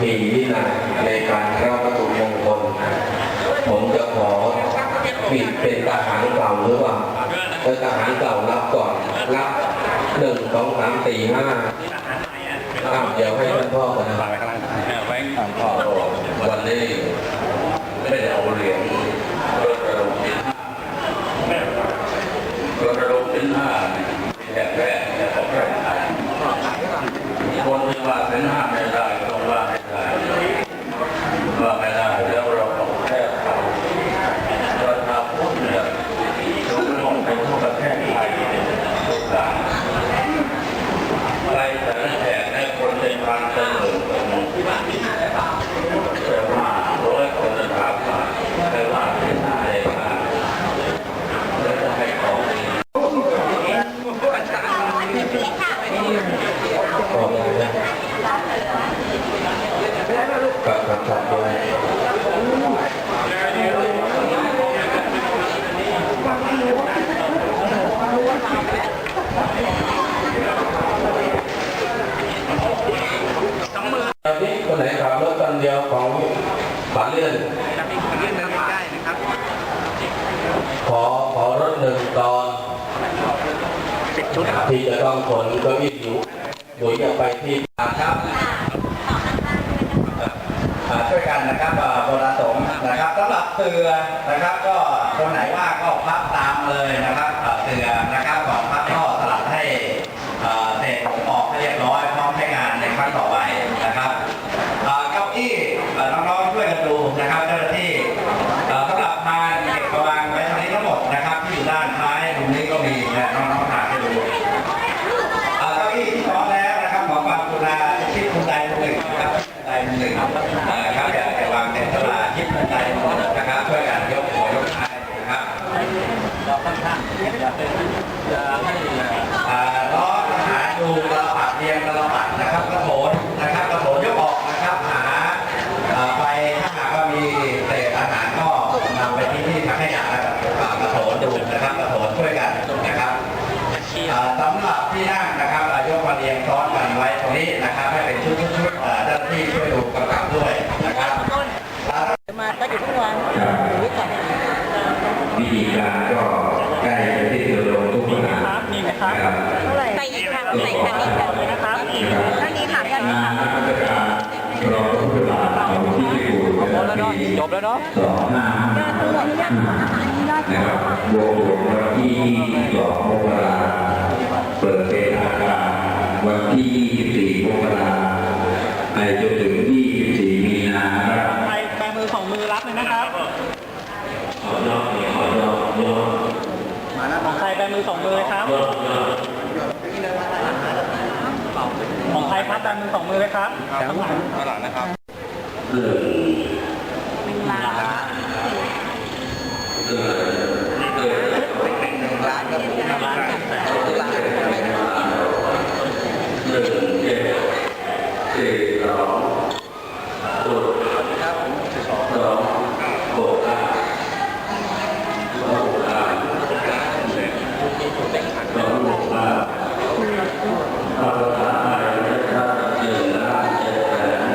มีวินัยในการรับวัตถุมงคลผมจะขอปิดเป็นทหารเก่าหรือเปล่าถ้าทหารเก่ารับก่อนรับหนึ่งสองสามสี่ห้าเดี๋ยวให้ท่านพ่อก่อนนะฝากไว้ข้างล่างไว้พ่อวันนี้ไม่ได้เอาเหรียญรถระดมสินรถระดมสินห้าแรกแรกแต่ของแรกไทยคนที่ว่าสินห้าไม่ได้ก็ต้องว่าให้ได้ว่าไม่ได้แล้วเราต้องแก้ไขราคาพุทธเนี่ยทุกคนเป็นทั่วประเทศไทยทุกอย่างไปแต่ละแห่งให้คนเป็นพันเป็นหมื่นเป็นหมื่น แต่ว่าร้อยคนจะถามว่าแต่ว่าเป็นอะไรมาแล้วจะให้ของดีกับกับกับด้วยตอนนี้คนไหนขับรถคนเดียวของบัตรเลื่อนจะมีคนเล่นใกล้ๆนะครับ ขอขอรถหนึ่งตอนปิดชุดที่จะต้องขนเก็วิ่งอยู่หรือจะไปที่ครับอ่าช่วยกันนะครับอ่าโบราณสงฆ์นะครับสำหรับเตือนะครับ ก็คนไหนว่างก็พับตามเลยนะครับ สำหรับที่นั่งนะครับอ่ายกมาเรียงซ้อนกันไว้ตรงนี้นะครับให้เป็นชุดๆๆอ่าเจ้าหน้าที่ช่วยดูกำกับด้วยนะครับอ่ามาก็อยู่ทุกวันอยู่ด้วยกันวิธีการก็ใกล้จะที่จะลงทุกปัญหาครับมีไหมครับนะครับเท่าไหร่ใส่อีกครั้งใส่ครั้งอีกครั้งนะครับท่านนี้ค่ะท่านนี้งาค่ะนราชการรองผู้บริหารของที่ที่กูจบแล้วเนาะจบแล้วเนาะสองห้านะครับวงหลวงวันที่22มกรา มือสองมือเลยครับ ของใครครับแบมือสองมือเลยครับข้างหลังข้างหลังนะครับ เรื่อง หนึ่งล้าน เรื่องเรื่อง ร้านกับร้านกับแต่ เรื่องเจ็ดสี่สองหกสองหกห้าหกห้าสองหกห้าเอาละไรนะครับหนึ่งล้านเจ็ดแสน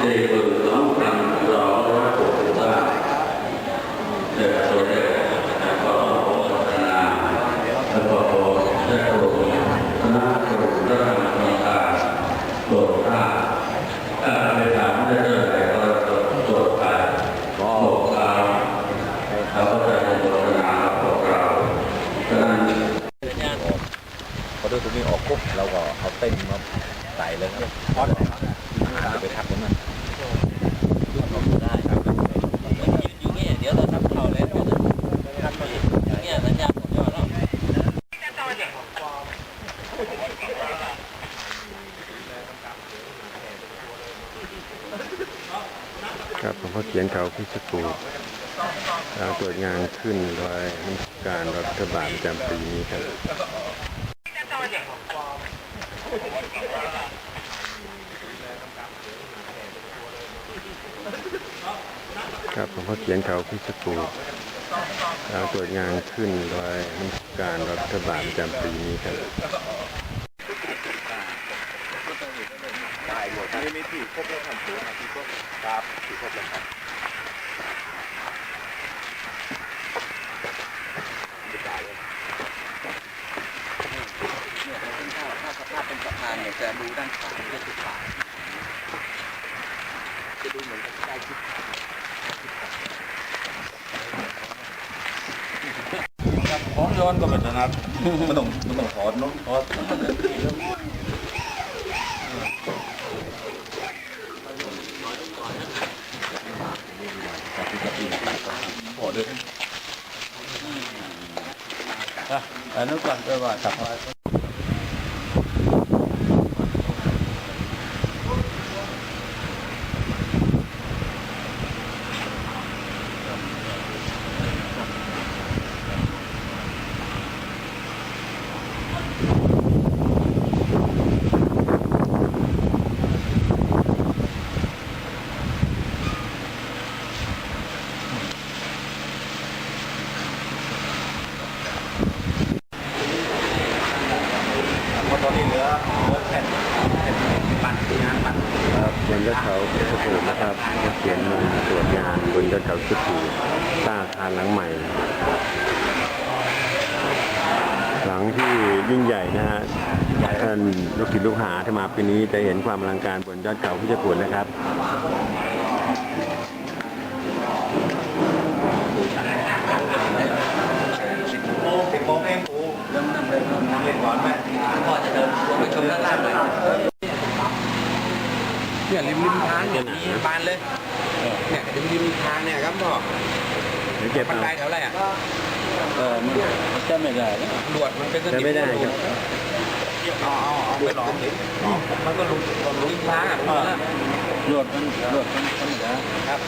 สี่หมื่นสองพันสองร้อยหกสิบห้าเด็กตัวเด็กแต่ก็ขอโฆษณาแล้วก็ขอแจ้งโปรดคณะกรรมการโปรดข้าถ้าไปถามได้เรื่องอะไรก็โปรดไปโปรดเราเราก็จะโฆษณาพวกเราฉะนั้น พอด้วยตรงนี้ออกปุ๊บ เราก็เอาเต้นมาใส่เลยครับพอดจะไปทักตรงนั้นได้ครับอยู่นี่เดี๋ยวเราทำข่าวแล้วเดี๋ยทำอีกอย่างเงี้ยสัญญาผมยอดแล้วครับผมก็เขียนเขาพิชกูการตรวจงานขึ้นโดยการรัฐบาลประจำปีนี้ครับ ครับผมก็เขียนเขาพิชกูกำลังตรวจงานขึ้นโดยการรัฐบาลประจำปีนี้ครับได้หมดไม่ไม่ที่ครบแล้วทำตัวที่ครบครับที่ครบแล้วครับ เนี่ยถ้าถ้าสภาพเป็ นสะพานเนี่ยจะดูด้านขวาจะสุดขวาจะดูเหมือนกับใกล้ชิดของย้อนก็เป็นนะครับมันต้องมันต้องถอนเน้องถอนมันจะดีแล้วพอเลยอะอันนั้นก่อนไปว่าสับ เพราะตอนนี้เหลือเหลือแผ่นแผ่นปั่นที่งานปั่น ครับบนยอดเขาพิชกูนะครับก็เขียนมาตรวจงานบนยอดเขาพิชกูสร้างอาคารหลังใหม่ หลังที่ยิ่งใหญ่นะฮะท่าน ลูกศิษย์ลูกหาที่มาปีนี้จะเห็นความอลังการบนยอดเขาพิชกูนะครับสิบโมงสิบโมงเองครูเริ่มนั่งเลยนั่งเล่นก่อนไหมพ่อจะเดินลงไปชมด้านล่างเลยเนี่ยริมริมทางเนี่ยมีบานเลยเนี่ยริมริมทางเนี่ยครับพ่อเดี๋ยวเก็บบันเอาไดแถวไรอะเออมันมันจะไม่ได้นะลวดมันเป็นจะไม่ได้ครับ เอาเอาเอาไปหลอมดิมันก็หลุดหลุดริมทางอะรวดมันรวดมันธรรมดาครับ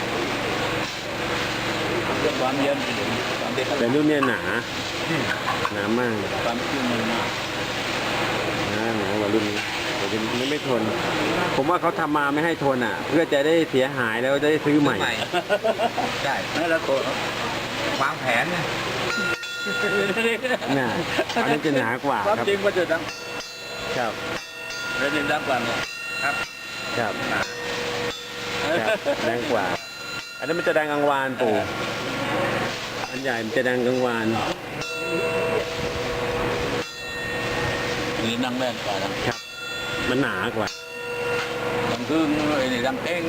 เรื่องความเย็นเด็กแต่รุ่นเนี้ยหนาหนามากความชื้นมันมากหนะหนากว่ารุ่นนี้แต่รุ่นนี้ไม่ทน ผมว่าเขาทำมาไม่ให้ทนอะ เพื่อจะได้เสียหายแล้วจะได้ซื้อใหม่ใช่และตัววางแผนไงน่ะอันนี้จะหนากว่าความครับจริงมันจะดัง ครับเรื่องดังกว่าเนี่ยครับครับแรงกว่า อันนั้นมันจะดังกลางวานปู่อันใหญ่มันจะดังกลางวานนี่นั่งแม่นกว่าดังมันหนากว่าดังพึ่งไอ้นี่ดังเต้ง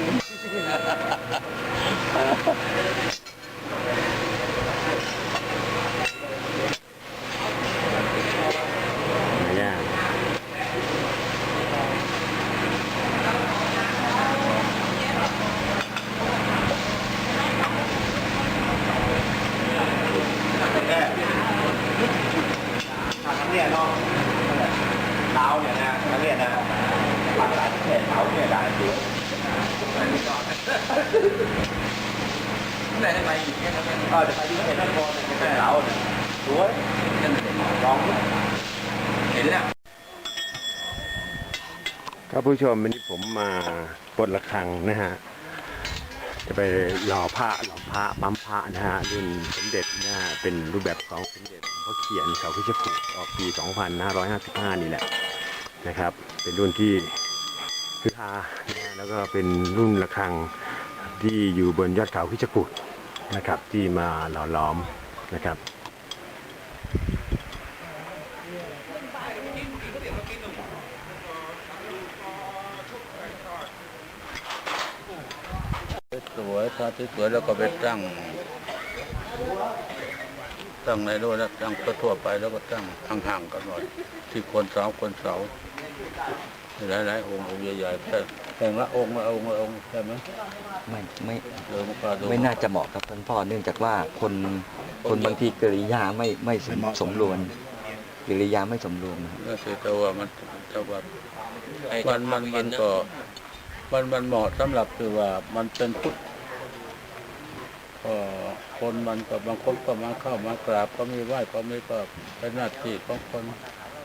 หายาก แน่ทางเนี่ยเนาะดาวเนี่ยนะทางเนี่ยนะหลากหลายประเทศเขาเนี่ยได้จริง ได้ไปอีกแค่นั้นเองเออจะไปที่ประเทศนครเป็นแม่เราเนี่ยสวยลองเห็นแล้วครับผู้ชมวันนี้ผมมาปลดระฆังนะฮะจะไปหล่อพระหล่อพระปั๊มพระนะฮะรุ่นสมเด็จนะฮะเป็นรูปแบบของสมเด็จพระเขียนเขาพิชกุออกปี 2555 นี่แหละนะครับ เป็นรุ่นที่คือฮานะฮะแล้วก็เป็นรุ่นระฆังที่อยู่บนยอดเขาพิชกุ นะครับที่มาหล่อหลอมนะครับสวยพระที่สวยแล้วก็ไปตั้งตั้งในรูปแล้วตั้งทั่วไปแล้วก็ตั้งห่างๆกันหน่อยที่คนเสาคนเสาหลายๆองค์องค์ใหญ่ๆแต่ แต่ละองค์ละองค์ละองค์ใช่ไหมไม่ไม่เดินมาดูไม่น่าจะเหมาะกับท่านพ่อเนื่องจากว่าคนคนบางทีกิริยาไม่ไม่สมสมรวนกิริยาไม่สมรวนนะครับก็คือแต่ว่ามันแต่ว่ามันมันมันก็มันมันเหมาะสำหรับคือว่ามันเป็นพุทธเอ่อคนมันก็บางคนก็มาเข้ามากราบก็มีไหว้ก็มีก็เป็นหน้าที่ของคน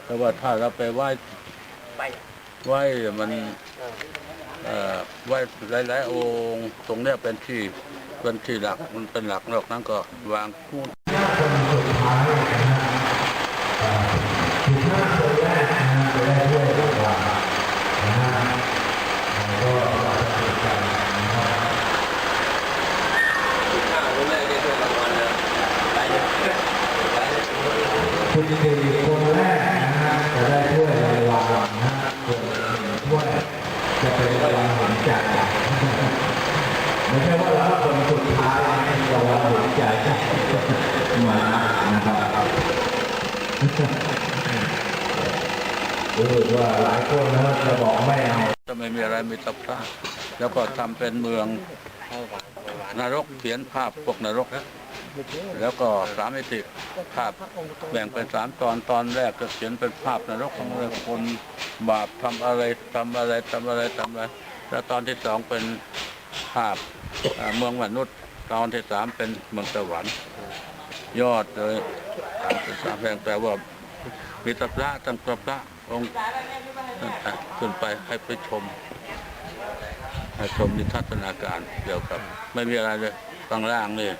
แต่ว่าถ้าเราไปไหว้ไหว้มันเอ่อ ไว้หลายๆองค์ตรงเนี้ยเป็นที่เป็นที่หลักมันเป็นหลักนอกนั้นก็วางพูดท้ายนะเอ่อสิบห้าคน รู้สึกว่าหลายคนนะจะบอกไม่เอาจะไม่มีอะไรมีตะพระแล้วก็ทำเป็นเมืองนรกเขียนภาพพวกนรก แล้วก็สามมิติภาพแบ่งเป็นสามตอนตอนแรกก็เขียนเป็นภาพนรกของคนบาปทำอะไรทำอะไรทำอะไรทำอะไร แล้วตอนที่สองเป็นภาพเมืองมนุษย์ ตอนที่สามเป็นเมืองสวรรค์ยอดเลยสามเป็นสามแห่งแต่ว่ามีตะพระตั้งตะพระ องค์อะขึ้นไปให้ไปชมให้ชมนิทรรศนาการเกี่ยวกับ ไม่มีอะไรเลยข้างล่างนี่